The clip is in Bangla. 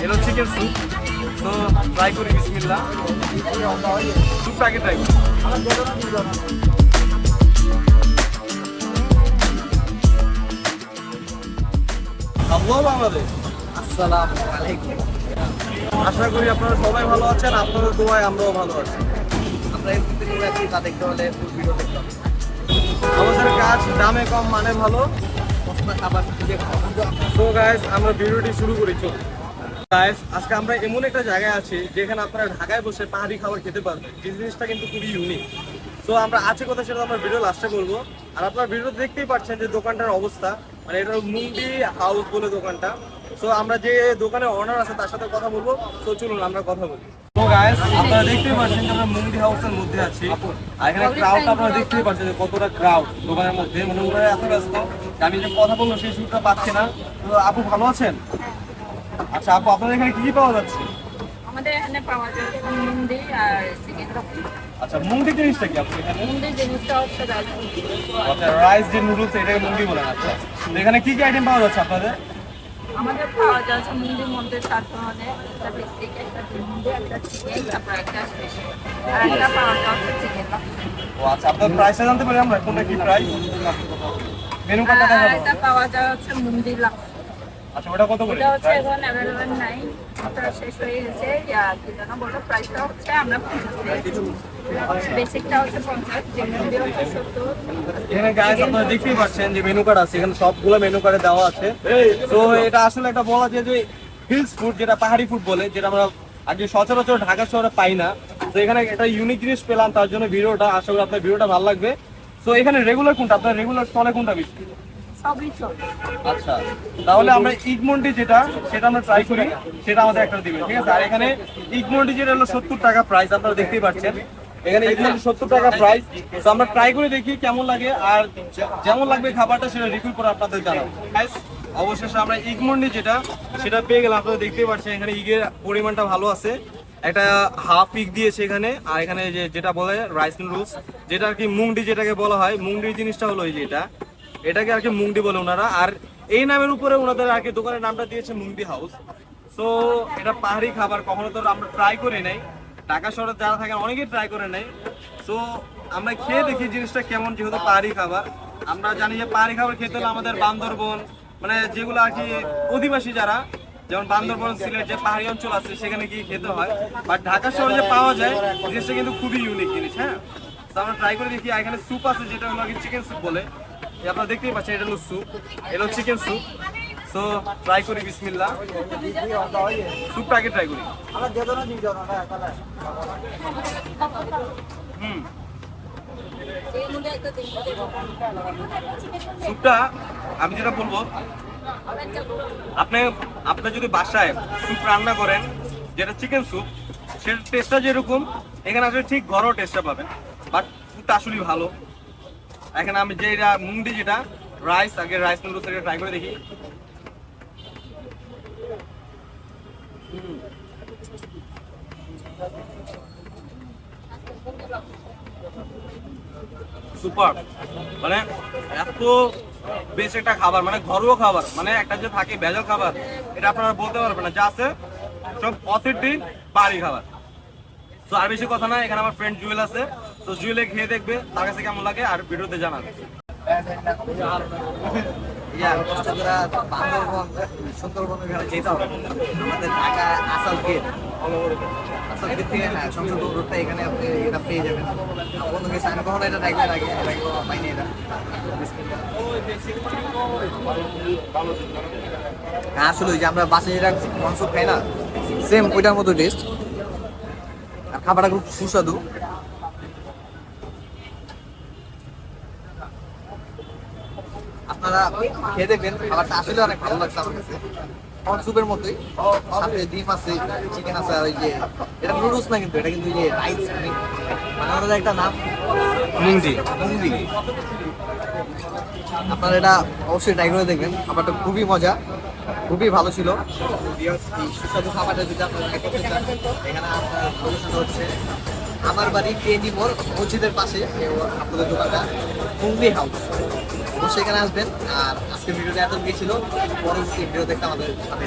চিকেন স্যুপ তো ট্রাই করি বিসমিল্লা স্যুপটা আগে ট্রাই করি। হ্যালো বাংলাদেশ। আসসালামু আলাইকুম আশা করি আপনারা সবাই ভালো আছেন আপনাদের দোয়ায় আমরাও ভালো আছি। আমরা ভিডিও আছি তা দেখতে হলে ভিডিও দেখতে হবে। আমাদের কাজ দামে কম মানে ভালো। খাবার তো আমরা ভিডিওটি শুরু করি চল গাইস আজকে আমরা এমন একটা জায়গায় আছি যেখানে আপনারা ঢাকায় বসে পাহাড়ি খাবার খেতে পারবেন। যে জিনিসটা কিন্তু খুবই ইউনিক তো আমরা আছে কথা সেটা আমরা ভিডিও লাস্টে বলব। আর আপনারা ভিডিও দেখতেই পাচ্ছেন যে দোকানটার অবস্থা। মানে এটা মুন্ডি হাউস বলে দোকানটা। তো আমরা যে দোকানে অনার আছে তার সাথে কথা বলব। তো চলুন আমরা কথা বলি। তো গাইস আপনারা দেখতেই পাচ্ছেন যে আমরা মুন্ডি হাউসের মধ্যে আছি। আর এখানে ক্রাউড আপনারা দেখতেই পাচ্ছেন যে কতটা ক্রাউড দোকানের মধ্যে। মানে ওরা এত ব্যস্ত যে আমি যে কথা বলব সেই সুরটা পাচ্ছি না। তো আপু ভালো আছেন? আচ্ছা আপু আপনাদের এখানে কি কি পাওয়া যাচ্ছে? আমাদের এখানে পাওয়া যাচ্ছে মুন্ডি আর চিকেন আচ্ছা মুন্ডি জিনিসটা কি আপনি এখানে? মুন্ডি জিনিসটা হচ্ছে রাজমুন্ডি আচ্ছা রাইস যে নুডলস এটাকে মুন্ডি বলেন আচ্ছা। তো এখানে কি কি আইটেম পাওয়া যাচ্ছে আপনাদের? আমাদের পাওয়া যাচ্ছে মুন্ডির মধ্যে চার ধরনের একটা বেসিক একটা মুন্ডি একটা চিকেন তারপর একটা স্পেশাল আর একটা পাওয়া যাচ্ছে চিকেন ও আচ্ছা আপনার প্রাইসটা জানতে পারি আমরা কোনটা কি প্রাইস মেনু কার্ডটা দেখাবো। এটা পাওয়া যাচ্ছে মুন্ডি লাক্স আচ্ছা ওটা কত করে? এটা হচ্ছে এখন অ্যাভেলেবেল নাই। আপনারা শেষ হয়ে গেছে। আর কি বলো প্রাইসটা হচ্ছে আমরা বেসিকটা হচ্ছে হচ্ছে এখানে আপনারা দেখতেই পাচ্ছেন যে মেনু কার্ড আছে। এখানে সবগুলো মেনু কার্ডে দেওয়া আছে। তো এটা আসলে একটা বলা যায় যে হিলস ফুড যেটা পাহাড়ি ফুড বলে যেটা আমরা আগে সচরাচর ঢাকা শহরে পাই না। তো এখানে একটা ইউনিক জিনিস পেলাম তার জন্য ভিডিওটা আশা করি আপনার ভিডিওটা ভালো লাগবে। তো এখানে রেগুলার কোনটা? আপনার রেগুলার স্টলে কোনটা বেশি? আচ্ছা তাহলে আমরা ইগমন্ডি যেটা, সেটা আমরা ট্রাই করি, সেটা আমাদের একটা দিবেন ঠিক আছে? আর এখানে ইগমন্ডি যেটা হলো সত্তর টাকা প্রাইস আপনারা দেখতেই পাচ্ছেন। এখানে সত্তর টাকা প্রাইস তো আমরা ট্রাই করে দেখি কেমন লাগে, আর যেমন লাগবে খাবারটা সেটা রিভিউ করে আপনাদের জানাব। অবশেষে আমরা ইগমন্ডি যেটা, সেটা পেয়ে গেলাম, আপনারা দেখতেই পাচ্ছেন, এখানে ইগের পরিমাণটা ভালো আছে। একটা হাফ ইগ দিয়েছে এখানে, আর এখানে যে যেটা বলে রাইস নুডলস যেটা আর কি মুংডি যেটাকে বলা হয় মুংডি জিনিসটা হলো এই যে এটা। এটাকে আর কি মুংডি বলে ওনারা। আর এই নামের উপরে ওনাদের আর কি দোকানের নামটা দিয়েছে মুংডি হাউস। সো এটা পাহাড়ি খাবার, কখনো তো আমরা ট্রাই করি নাই। ঢাকা শহরে যারা থাকেন, অনেকেই ট্রাই করে নাই। সো আমরা খেয়ে দেখি জিনিসটা কেমন, যেহেতু পাহাড়ি খাবার। আমরা জানি যে পাহাড়ি খাবার খেতে হলে আমাদের বান্দরবন মানে যেগুলো আর কি অধিবাসী যারা, যেমন বান্দরবন, সিলেট যে পাহাড়ি অঞ্চল আছে, সেখানে গিয়ে খেতে হয়। বাট ঢাকা শহরে যে পাওয়া যায়, জিনিসটা কিন্তু খুবই ইউনিক জিনিস হ্যাঁ? তো আমরা ট্রাই করে দেখি এখানে স্যুপ আছে, যেটা হলো চিকেন স্যুপ বলে। আপনারা দেখতেই পাচ্ছেন, এটা হলো স্যুপ এটা হলো চিকেন স্যুপ সো ট্রাই করি বিসমিল্লা স্যুপটা আগে ট্রাই করি। হুম। স্যুপটা আমি যেটা বলব, আপনি আপনি যদি বাসায় স্যুপ রান্না করেন, যেটা চিকেন স্যুপ সেটার টেস্টটা যেরকম, এখানে আসলে ঠিক ঘরোয়া টেস্টটা পাবেন। বাট স্যুপটা আসলেই ভালো। এখানে আমি যে এটা মুন্ডি যেটা রাইস আগে রাইস নুডলস থেকে ট্রাই করে দেখি। সুপার মানে এত বেশ একটা খাবার মানে ঘরোয়া খাবার মানে একটা যে থাকে ভেজাল খাবার, এটা আপনারা বলতে পারবেন না, যা আছে সব অথেন্টিক বাড়ি খাবার। তো আর বেশি কথা না, এখানে আমার ফ্রেন্ড জুয়েল আছে তো জুয়েলে খেয়ে দেখবে, তার কাছে কেমন লাগে, আর ভিডিওতে জানাবে। সুন্দরবন যেতে আমাদের ঢাকা আসাল হ্যাঁ এখানে আপনি এটা পেয়ে যাবেন। এটা আগে পাইনি এটা। হ্যাঁ আসলে যে আমরা বাসে যেটা মাংস খাই না সেম ওইটার মতো টেস্ট আর খাবারটা খুব সুস্বাদু। আপনারা খেয়ে দেখবেন খাবারটা আসলে অনেক ভালো লাগছে আমার কাছে। কর্ন স্যুপের মতোই। সাথে ডিম আছে চিকেন আছে আর ওই যে এটা নুডলস না কিন্তু এটা কিন্তু ওই যে রাইস মানে ওটার একটা নাম। মুংজি মুঙ্গি আপনারা এটা অবশ্যই ট্রাই করে দেখবেন। খাবারটা খুবই মজা খুবই ভালো ছিল। সুস্বাদু খাবারটা যদি আপনারা এখানে আপনার হচ্ছে আমার বাড়ি কেনি মোড় মসজিদের পাশে আপনাদের দোকানটা মুঙ্গি হাউস অবশ্যই এখানে আসবেন আর আজকের ভিডিওটা এত ছিল পরবর্তী ভিডিও দেখতে আমাদের সাথে।